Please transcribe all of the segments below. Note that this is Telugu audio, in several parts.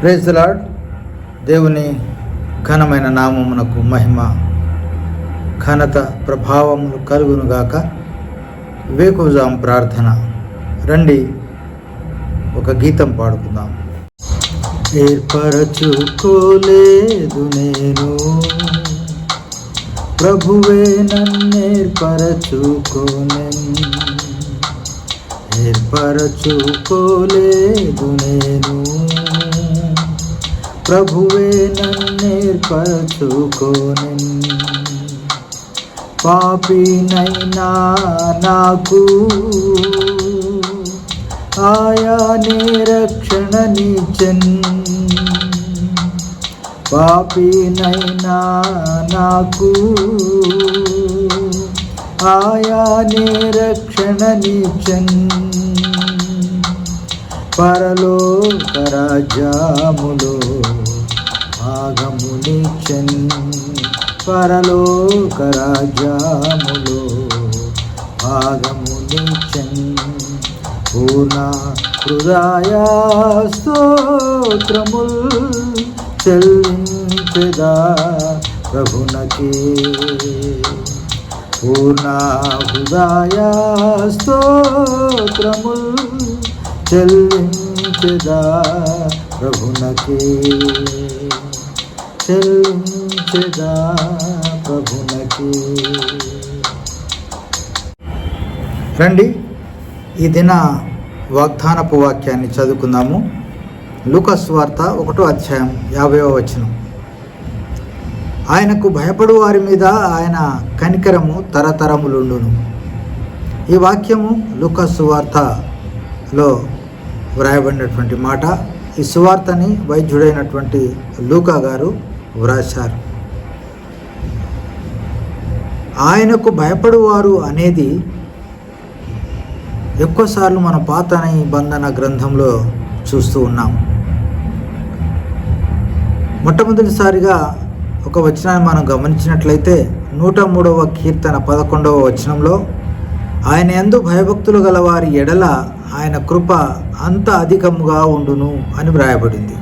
ప్రేజ్ లాడ్ దేవుని ఘనమైన నామమునకు మహిమ ఘనత ప్రభావములు కలుగునుగాక వేకుజాం ప్రార్థన. రండి ఒక గీతం పాడుకుందాం. ఏర్పరచుకోలేదు నేను. ప్రభువే నన్నేర్పరచుకోనెను ఏర్పరచుకోలేదు నేను. ప్రభువే నన్నేర్పరచుకోనెను పాపినైనా నాకు ఆయానే రక్షణ నీచన్ పాపినైనా నాకు ఆయానే రక్షణ నీచన్ పరలోక రాజ్యములో భాగమునిచన్ పరలోక రాజ్యములో భాగమునిచన్ పూర్ణ హృదయ స్తోత్రముల్ చెల్లించదా ప్రభునకే. పూర్ణ హృదయ స్తోత్రముల్ చెల్లించదా ప్రభునకే? చెల్లించదా ప్రభునకే? రండి ఈ దిన వాగ్దానపు వాక్యాన్ని చదువుకుందాము. లూకస్ వార్త ఒకటో అధ్యాయం యాభైవ వచనం. ఆయనకు భయపడు వారి మీద ఆయన కనికరము తరతరములుండును. ఈ వాక్యము లూకస్ వార్తలో వ్రాయబడినటువంటి మాట ఈ సువార్తని వైద్యుడైనటువంటి లూకా గారు వ్రాశారు. ఆయనకు భయపడువారు అనేది ఎక్కువసార్లు మన పాత నిబంధన గ్రంథంలో చూస్తూ ఉన్నాం. మొట్టమొదటిసారిగా ఒక వచనాన్ని మనం గమనించినట్లయితే నూట మూడవ కీర్తన పదకొండవ వచనంలో ఆయన ఎందు భయభక్తులు గల వారి ఎడల ఆయన కృప అంత అధికముగా ఉండును అని వ్రాయబడింది.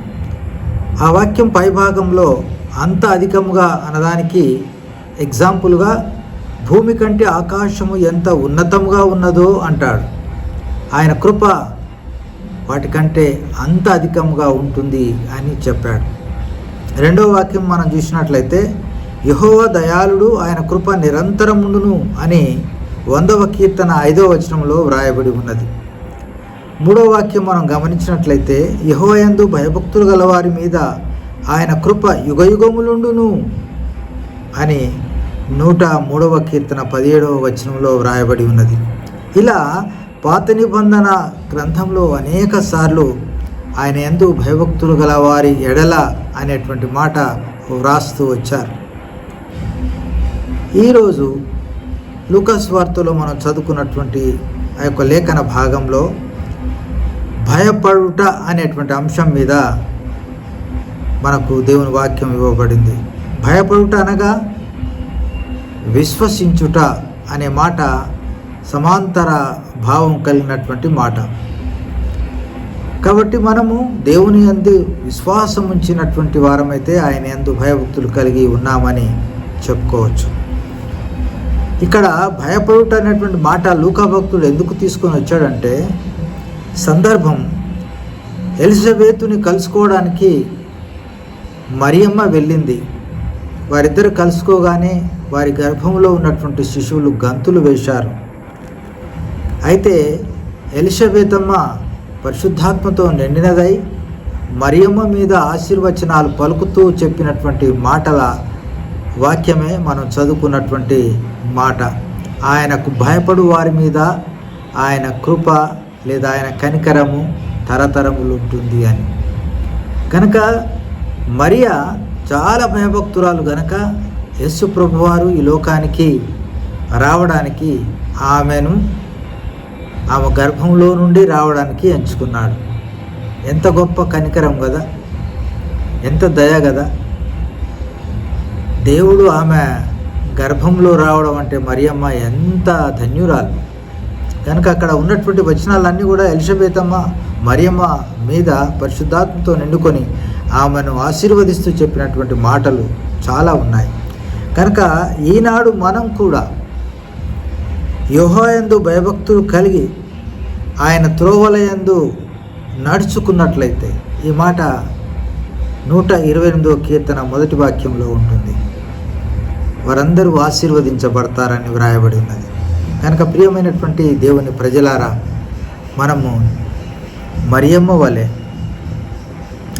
ఆ వాక్యం పైభాగంలో అంత అధికముగా అనడానికి ఎగ్జాంపుల్గా భూమి కంటే ఆకాశము ఎంత ఉన్నతముగా ఉన్నదో అంటాడు. ఆయన కృప వాటికంటే అంత అధికంగా ఉంటుంది అని చెప్పాడు. రెండో వాక్యం మనం చూసినట్లయితే యహోవ దయాళుడు ఆయన కృప నిరంతరముండును అని వందవ కీర్తన ఐదవ వచనంలో వ్రాయబడి ఉన్నది. మూడో వాక్యం మనం గమనించినట్లయితే యహోయందు భయభక్తులు గలవారి మీద ఆయన కృప యుగయుగములుండును అని నూట మూడవ కీర్తన పదిహేడవ వచనంలో వ్రాయబడి ఉన్నది. ఇలా పాత నిబంధన గ్రంథంలో అనేక సార్లు ఆయన ఎందు భయభక్తులు గల వారి ఎడల అనేటువంటి మాట వ్రాస్తూ వచ్చారు. ఈరోజు లూకస్ వార్తలో మనం చదువుకున్నటువంటి ఆ యొక్క లేఖన భాగంలో భయపడుట అనేటువంటి అంశం మీద మనకు దేవుని వాక్యం ఇవ్వబడింది. భయపడుట అనగా విశ్వసించుట అనే మాట సమాంతర భావం కలిగినటువంటి మాట. కాబట్టి మనము దేవుని అందు విశ్వాసం ఉంచినటువంటి వారమైతే ఆయన ఎందు భయభక్తులు కలిగి ఉన్నామని చెప్పుకోవచ్చు. ఇక్కడ భయపడుట అనేటువంటి మాట లూకా భక్తుడు ఎందుకు తీసుకొని వచ్చాడంటే సందర్భం ఎలిజబెత్ని కలుసుకోవడానికి మరియమ్మ వెళ్ళింది. వారిద్దరు కలుసుకోగానే వారి గర్భంలో ఉన్నటువంటి శిశువులు గంతులు వేశారు. అయితే ఎలిషబేతమ్మ పరిశుద్ధాత్మతో నిండినదై మరియమ్మ మీద ఆశీర్వచనాలు పలుకుతూ చెప్పినటువంటి మాటల వాక్యమే మనం చదువుకున్నటువంటి మాట. ఆయనకు భయపడు వారి మీద ఆయన కృప లేదా ఆయన కనికరము తరతరములు ఉంటుంది అని. కనుక మరియా చాలా భయభక్తురాలు గనక యస్సు ప్రభువారు ఈ లోకానికి రావడానికి ఆమెను ఆమె గర్భంలో నుండి రావడానికి ఎంచుకున్నాడు. ఎంత గొప్ప కనికరం కదా ఎంత దయ కదా దేవుడు ఆమె గర్భంలో రావడం అంటే మరియమ్మ ఎంత ధన్యురాలు. కనుక అక్కడ ఉన్నటువంటి వచనాలన్నీ కూడా ఎలిజబెతమ్మ మరియమ్మ మీద పరిశుద్ధాత్మతో నిండుకొని ఆమెను ఆశీర్వదిస్తూ చెప్పినటువంటి మాటలు చాలా ఉన్నాయి. కనుక ఈనాడు మనం కూడా యోహాయందు భయభక్తులు కలిగి ఆయన త్రోవలయందు నడుచుకున్నట్లయితే ఈ మాట నూట ఇరవై ఎనిమిదో కీర్తన మొదటి వాక్యంలో ఉంటుంది. వారందరూ ఆశీర్వదించబడతారని వ్రాయబడి ఉన్నది. కనుక ప్రియమైనటువంటి దేవుని ప్రజలారా మనము మరియమ్మ వలె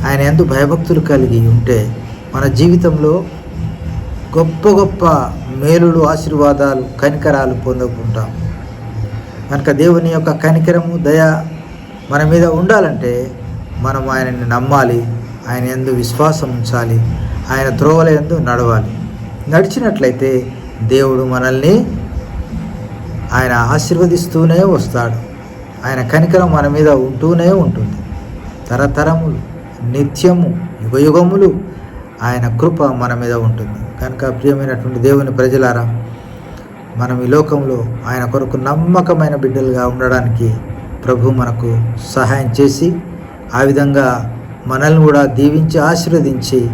ఆయన ఎందు భయభక్తులు కలిగి ఉంటే మన జీవితంలో గొప్ప గొప్ప మేలులు ఆశీర్వాదాలు కనికరాలు పొందుకుంటాం. కనుక దేవుని యొక్క కనికరము దయ మన మీద ఉండాలంటే మనం ఆయనని నమ్మాలి ఆయన ఎందు విశ్వాసం ఉంచాలి ఆయన త్రోవల ఎందు నడవాలి. నడిచినట్లయితే దేవుడు మనల్ని ఆయన ఆశీర్వదిస్తూనే వస్తాడు. ఆయన కనికరం మన మీద ఉంటూనే ఉంటుంది. తరతరములు నిత్యము యుగయుగములు ఆయన కృప మన మీద ఉంటుంది. కనుక ప్రియమైనటువంటి దేవుని ప్రజలారా మనం ఈ లోకంలో ఆయన కొరకు నమ్మకమైన బిడ్డలుగా ఉండడానికి ప్రభు మనకు సహాయం చేసి ఆ విధంగా మనల్ని కూడా దీవించి ఆశీర్వదించి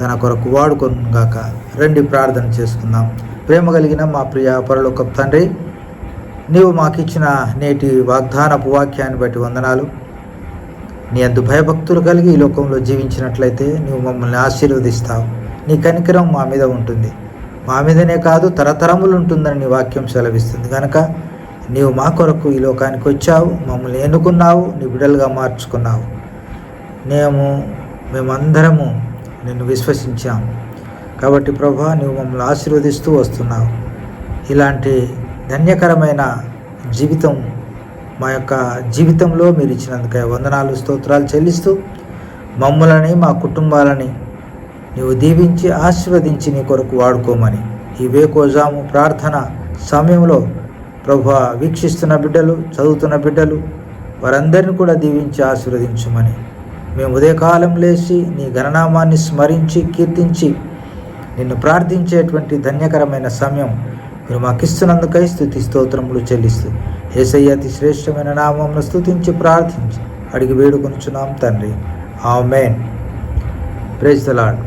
తన కొరకు వాడుకొనుగాక రండి ప్రార్థన చేసుకుందాం. ప్రేమ కలిగిన మా ప్రియ పరలోక తండ్రి నీవు మాకిచ్చిన నేటి వాగ్దానపు వాక్యాన్ని బట్టి వందనాలు. నీ అందు భయభక్తులు కలిగి ఈ లోకంలో జీవించినట్లయితే నీవు మమ్మల్ని ఆశీర్వదిస్తావు. నీ కనికరం మా మీద ఉంటుంది. మా మీదనే కాదు తరతరములు ఉంటుందని నీ వాక్యం సెలవిస్తుంది. కనుక నీవు మా కొరకు ఈ లోకానికి వచ్చావు మమ్మల్ని ఎన్నుకున్నావు నీ బిడ్డలుగా మార్చుకున్నావు. మేము మేమందరము నిన్ను విశ్వసించాం కాబట్టి ప్రభా నువ్వు మమ్మల్ని ఆశీర్వదిస్తూ వస్తున్నావు. ఇలాంటి ధన్యకరమైన జీవితం మా యొక్క జీవితంలో మీరు ఇచ్చినందుకే వందనాలు స్తోత్రాలు చెల్లిస్తూ మమ్మల్ని మా కుటుంబాలని నీవు దీవించి ఆశీర్వదించి నీ కొరకు వాడుకోమని ఈ వేకోజాము ప్రార్థన సమయంలో ప్రభు వీక్షిస్తున్న బిడ్డలు చదువుతున్న బిడ్డలు వారందరిని కూడా దీవించి ఆశీర్వదించమని మేము ఉదయకాలం లేచి నీ గణనామాన్ని స్మరించి కీర్తించి నిన్ను ప్రార్థించేటువంటి ధన్యకరమైన సమయం మీరు మాకిస్తున్నందుకై స్థుతి స్తోత్రములు చెల్లిస్తూ ఏసయ్య అతి శ్రేష్టమైన నామంను స్థుతించి ప్రార్థించి అడిగి వేడుకొనుచున్నాం తండ్రి. ఆమెన్. Praise the lord